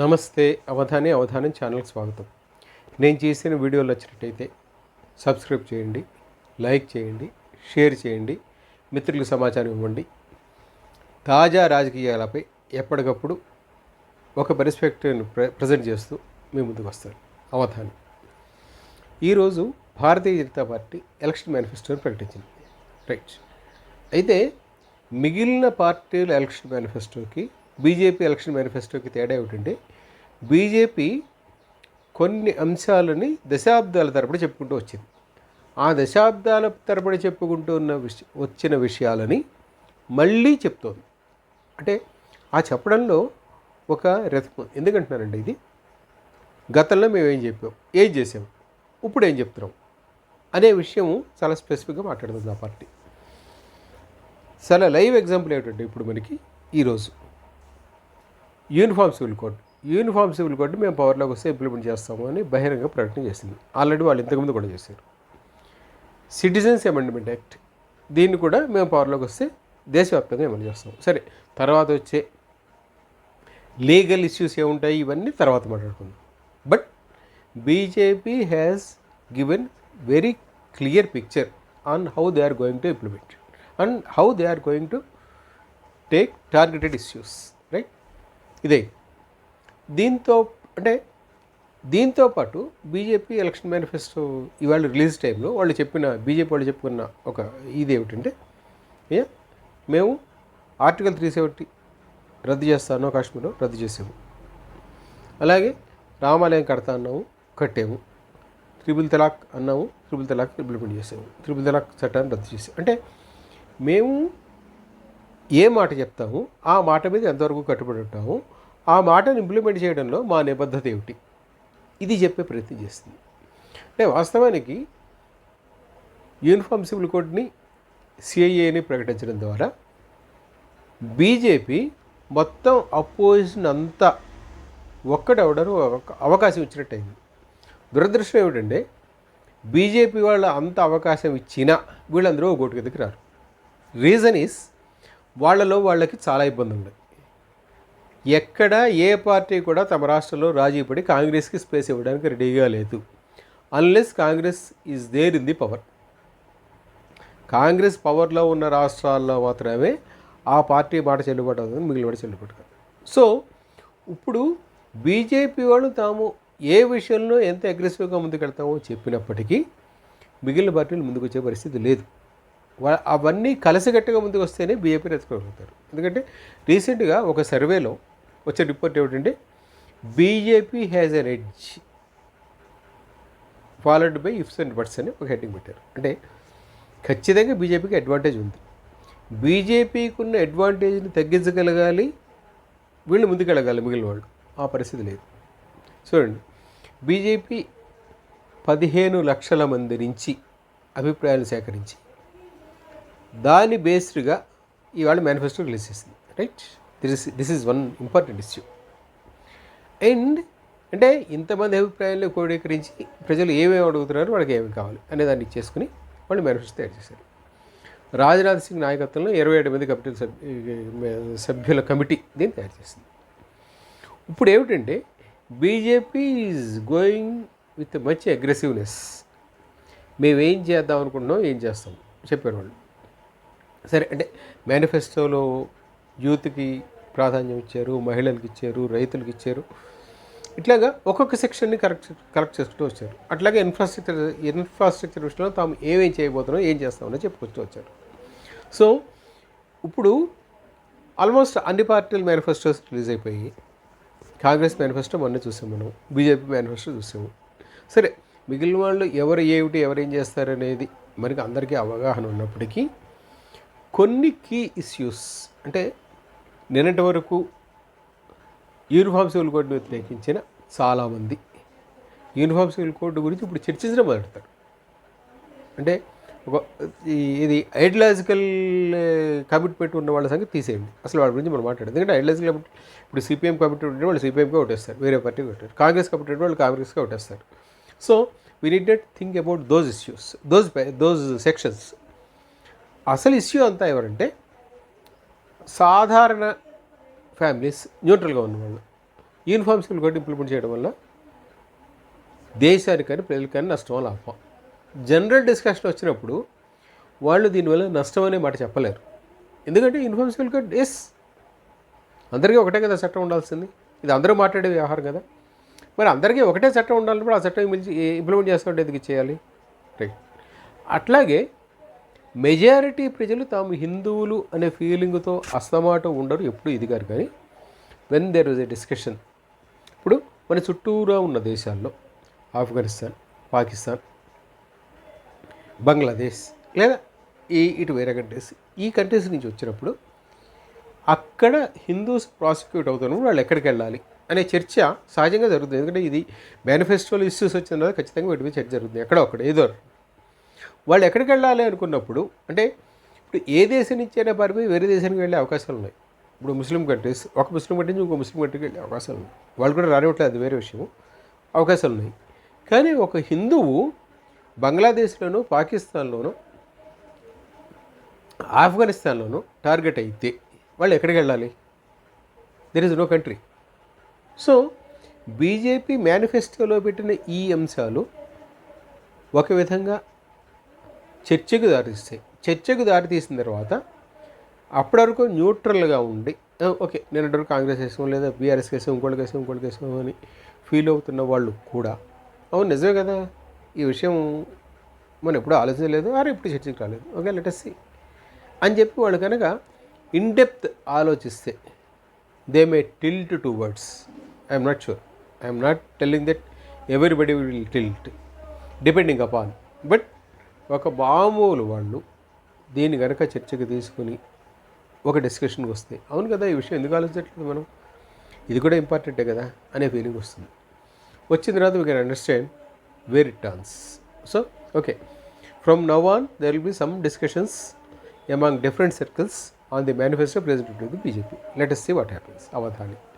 నమస్తే అవధాని అవధానం ఛానల్కి స్వాగతం. నేను చేసిన వీడియోలు వచ్చినట్టయితే సబ్స్క్రైబ్ చేయండి లైక్ చేయండి షేర్ చేయండి మిత్రులకు సమాచారం ఇవ్వండి. తాజా రాజకీయాలపై ఎప్పటికప్పుడు ఒక పెర్స్పెక్టివ్ని ప్ర ప్రజెంట్ చేస్తూ మీ ముందుకు వస్తాను. అవధాని. ఈరోజు భారతీయ జనతా పార్టీ ఎలక్షన్ మేనిఫెస్టోని ప్రకటించింది. రైట్. అయితే మిగిలిన పార్టీల ఎలక్షన్ మేనిఫెస్టోకి బీజేపీ ఎలక్షన్ మేనిఫెస్టోకి తేడా ఏమిటంటే బీజేపీ కొన్ని అంశాలని దశాబ్దాల తరబడి చెప్పుకుంటూ వచ్చింది. ఆ దశాబ్దాల తరబడి చెప్పుకుంటూ ఉన్న విషయ వచ్చిన విషయాలని మళ్ళీ చెప్తోంది. అంటే ఆ చెప్పడంలో ఒక రథం ఎందుకంటున్నానండి ఇది గతంలో మేము ఏం చెప్పాం ఏం చేసాం ఇప్పుడు ఏం చెప్తున్నాం అనే విషయం చాలా స్పెసిఫిక్గా మాట్లాడుతుంది ఆ పార్టీ. చాలా లైవ్ ఎగ్జాంపుల్ ఏమిటంటే ఇప్పుడు మనకి ఈరోజు. Uniform civil code. Uniform civil code మేము పవర్లోకి వస్తే ఇంప్లిమెంట్ చేస్తాము అని బహిరంగ ప్రకటన చేసింది. ఆల్రెడీ వాళ్ళు ఇంతకుముందు కూడా చేశారు. సిటిజన్స్ అమెండ్మెంట్ యాక్ట్ దీన్ని కూడా మేము పవర్లోకి వస్తే దేశవ్యాప్తంగా అమలు చేస్తాం సరే తర్వాత వచ్చే లీగల్ ఇష్యూస్ ఏముంటాయి? ఇవన్నీ తర్వాత మాట్లాడుకుందాం. But BJP has given very clear picture on how they are going to implement and how they are going to take targeted issues ఇదే. దీంతో అంటే దీంతో పాటు బీజేపీ ఎలక్షన్ మేనిఫెస్టో ఇవాళ రిలీజ్ టైంలో వాళ్ళు చెప్పిన బీజేపీ వాళ్ళు చెప్పుకున్న ఒక ఇది ఏమిటంటే మేము ఆర్టికల్ త్రీ సెవెంటీ రద్దు చేస్తాను కాశ్మీర్లో రద్దు చేసాము. అలాగే రామాలయం కడతా అన్నాము కట్టాము. త్రిబుల్ తలాక్ అన్నాము త్రిబుల్ తలాక్ ఇంప్లిమెంట్ చేసాము. త్రిబుల్ తలాక్ చట్టాన్ని రద్దు చేసాము. అంటే మేము ఏ మాట చెప్తాము ఆ మాట మీద ఎంతవరకు కట్టుబడి ఉంటాము ఆ మాటను ఇంప్లిమెంట్ చేయడంలో మా నిబద్ధత ఏమిటి? ఇది చెప్పే ప్రయత్నం చేస్తుంది. అంటే వాస్తవానికి యూనిఫామ్ సివిల్ కోడ్ని సిఐఏని ప్రకటించడం ద్వారా బీజేపీ మొత్తం అపోజిషన్ అంతా ఒక్కడవడను అవకాశం ఇచ్చినట్టయింది. దురదృష్టం ఏమిటంటే బీజేపీ వాళ్ళు అంత అవకాశం ఇచ్చినా వీళ్ళందరూ ఒక గోటు కిందకి రారు. రీజన్ ఈస్ వాళ్ళలో వాళ్ళకి చాలా ఇబ్బంది ఉంది. ఎక్కడ ఏ పార్టీ కూడా తమ రాష్ట్రంలో రాజీ పడి కాంగ్రెస్కి స్పేస్ ఇవ్వడానికి రెడీగా లేదు. Unless Congress is there in the power Congress పవర్లో ఉన్న రాష్ట్రాల్లో మాత్రమే ఆ పార్టీ మాట చెల్లుబాటు అవుతుంది మిగిలిన మాట చెల్లుబాటు కాదు. సో ఇప్పుడు బీజేపీ వాళ్ళు తాము ఏ విషయంలో ఎంత అగ్రెసివ్గా ముందుకెళ్తామో చెప్పినప్పటికీ మిగిలిన పార్టీలు ముందుకు వచ్చే పరిస్థితి లేదు. అవన్నీ కలిసిగట్టుగా ముందుకు వస్తేనే బీజేపీని ఎత్తుకోగలుగుతారు ఎందుకంటే రీసెంట్గా ఒక సర్వేలో వచ్చే రిపోర్ట్ ఏమిటంటే BJP has an edge followed by ifs and buts అని ఒక హెడ్డింగ్ పెట్టారు. అంటే ఖచ్చితంగా బీజేపీకి అడ్వాంటేజ్ ఉంది. బీజేపీకి ఉన్న అడ్వాంటేజ్ని తగ్గించగలగాలి వీళ్ళు ముందుకెళ్ళగాలి మిగిలిన వాళ్ళు. ఆ పరిస్థితి లేదు. చూడండి బీజేపీ పదిహేను లక్షల మంది నుంచి అభిప్రాయాలు సేకరించి దాని బేస్డ్గా ఇవాళ మేనిఫెస్టో రిలీజ్ చేసింది. Right this is this is one important issue and అంటే ఇంతమంది అభిప్రాయాలను క్రోడీకరించి ప్రజలు ఏమేమి అడుగుతున్నారు వాళ్ళకి ఏమి కావాలి అనే దాన్ని చేసుకుని వాళ్ళు మేనిఫెస్టో తయారు చేశారు. రాజ్నాథ్ సింగ్ నాయకత్వంలో ఇరవై ఏడు మంది కమిటీ సభ్యుల కమిటీ దీన్ని తయారు చేసింది. ఇప్పుడు ఏమిటంటే BJP is going with much aggressiveness మేము ఏం చేద్దాం అనుకుంటున్నాం ఏం చేస్తాం? చెప్పారు వాళ్ళు సరే అంటే మేనిఫెస్టోలో యూత్కి ప్రాధాన్యం ఇచ్చారు మహిళలకు ఇచ్చారు రైతులకు ఇచ్చారు. ఇట్లాగా ఒక్కొక్క సెక్షన్ని కరెక్ట్ కరెక్ట్ చేసుకుంటూ వచ్చారు. అట్లాగే ఇన్ఫ్రాస్ట్రక్చర్ ఇన్ఫ్రాస్ట్రక్చర్ విషయంలో తాము ఏమేం చేయబోతున్నాం ఏం చేస్తామని చెప్పుకొస్తూ వచ్చారు. సో ఇప్పుడు ఆల్మోస్ట్ అన్ని పార్టీల మేనిఫెస్టోస్ రిలీజ్ అయిపోయి కాంగ్రెస్ మేనిఫెస్టో మొన్న చూసాం మనం బీజేపీ మేనిఫెస్టో చూసాము. సరే మిగిలిన వాళ్ళు ఎవరు ఏమిటి ఎవరు ఏం చేస్తారనేది మనకి అందరికీ అవగాహన ఉన్నప్పటికీ కొన్ని కీ ఇష్యూస్ అంటే నిన్నటి వరకు యూనిఫామ్ సివిల్ కోడ్ని వ్యతిరేకించిన చాలామంది. యూనిఫామ్ సివిల్ కోడ్ గురించి ఇప్పుడు చర్చించడం మొదలెడతారు అంటే ఒక ఇది ఐడియాలజికల్ కమిట్మెంట్ ఉన్న వాళ్ళ సంగతి తీసేయండి. అసలు వాళ్ళ గురించి మనం మాట్లాడదు. ఎందుకంటే ఐడియాలజికల్ కమిట్ ఇప్పుడు సిపిఎం కమిట్మెంట్ ఉంటే వాళ్ళు సిపిఎంకే ఓటేస్తారు. వేరే పార్టీకి ఓటారు కాంగ్రెస్ కమిట్మెంట్ వాళ్ళు కాంగ్రెస్కి ఓటేస్తారు. So we need not think about those issues those those sections అసలు ఇష్యూ అంతా ఎవరంటే సాధారణ ఫ్యామిలీస్ న్యూట్రల్గా ఉన్నవాళ్ళు యూనిఫామ్ స్కూల్ కూడా ఇంప్లిమెంట్ చేయడం వల్ల దేశానికి కానీ ప్రజలకు కానీ నష్టం లాభం జనరల్ డిస్కషన్ వచ్చినప్పుడు వాళ్ళు దీనివల్ల నష్టం అనే మాట చెప్పలేరు. ఎందుకంటే యూనిఫామ్ స్కూల్ కోడ్ ఎస్ అందరికీ ఒకటే కదా చట్టం ఉండాల్సింది. ఇది అందరూ మాట్లాడే వ్యవహారం కదా. మరి అందరికీ ఒకటే చట్టం ఉండాలన్నప్పుడు ఆ చట్టం ఇంప్లిమెంట్ చేస్తుంటే ఎందుకు చేయాలి? రైట్ అట్లాగే మెజారిటీ ప్రజలు తాము హిందువులు అనే ఫీలింగ్తో అస్తమాట ఉండరు ఎప్పుడు ఇది గారు కానీ when there was a discussion ఇప్పుడు మన చుట్టూరా ఉన్న దేశాల్లో ఆఫ్ఘనిస్తాన్ పాకిస్తాన్ బంగ్లాదేశ్ లేదా ఈ ఇటు వేరే కంట్రీస్ ఈ కంట్రీస్ నుంచి వచ్చినప్పుడు అక్కడ హిందూస్ ప్రాసిక్యూట్ అవుతున్నప్పుడు వాళ్ళు ఎక్కడికి వెళ్ళాలి అనే చర్చ సహజంగా జరుగుతుంది. ఎందుకంటే ఇది మేనిఫెస్టోలో ఇష్యూస్ వచ్చిన తర్వాత ఖచ్చితంగా వీటి మీద చర్చ జరుగుతుంది. ఎక్కడో ఒకటి ఏదో వాళ్ళు ఎక్కడికి వెళ్ళాలి అనుకున్నప్పుడు అంటే ఇప్పుడు ఏ దేశం నుంచి అయినా పరిపోయి వేరే దేశానికి వెళ్ళే అవకాశాలు ఉన్నాయి. ఇప్పుడు ముస్లిం కంట్రీస్ ఒక ముస్లిం కంట్రీ నుంచి ఇంకో ముస్లిం కంట్రీకి వెళ్ళే అవకాశాలు ఉన్నాయి. వాళ్ళు కూడా రానివ్వట్లేదు అది వేరే విషయం అవకాశాలు ఉన్నాయి. కానీ ఒక హిందువు బంగ్లాదేశ్లోనూ పాకిస్తాన్లోనూ ఆఫ్ఘనిస్తాన్లోనూ టార్గెట్ అయితే వాళ్ళు ఎక్కడికి వెళ్ళాలి? There is no country so BJP మేనిఫెస్టోలో పెట్టిన ఈ అంశాలు ఒక విధంగా చర్చకు దారితీస్తాయి. చర్చకు దారితీసిన తర్వాత అప్పటి వరకు న్యూట్రల్గా ఉండి ఓకే నేను వరకు కాంగ్రెస్ వేసాం లేదా బీఆర్ఎస్ వేసాం ఇంకోటి వేసాం ఇంకోటి వేసాం అని ఫీల్ అవుతున్న వాళ్ళు కూడా అవును నిజమే కదా. ఈ విషయం మనం ఎప్పుడూ ఆలోచించలేదు అరే ఇప్పుడు చర్చకు రాలేదు. ఓకే లెటెస్ అని చెప్పి వాళ్ళు కనుక ఇన్డెప్త్ ఆలోచిస్తే they may tilt towards I'm not sure I'm not telling that everybody will tilt depending upon but ఒక మామూలు వాళ్ళు దీన్ని కనుక చర్చకు తీసుకుని ఒక డిస్కషన్కి వస్తే అవును కదా ఈ విషయం ఎందుకు ఆలోచించట్లేదు మనం? ఇది కూడా ఇంపార్టెంటే కదా అనే ఫీలింగ్ వస్తుంది. వచ్చిన తర్వాత we can understand where it turns so okay from now on there will be some discussions among different circles on the manifesto president of the BJP let us see what Avadhani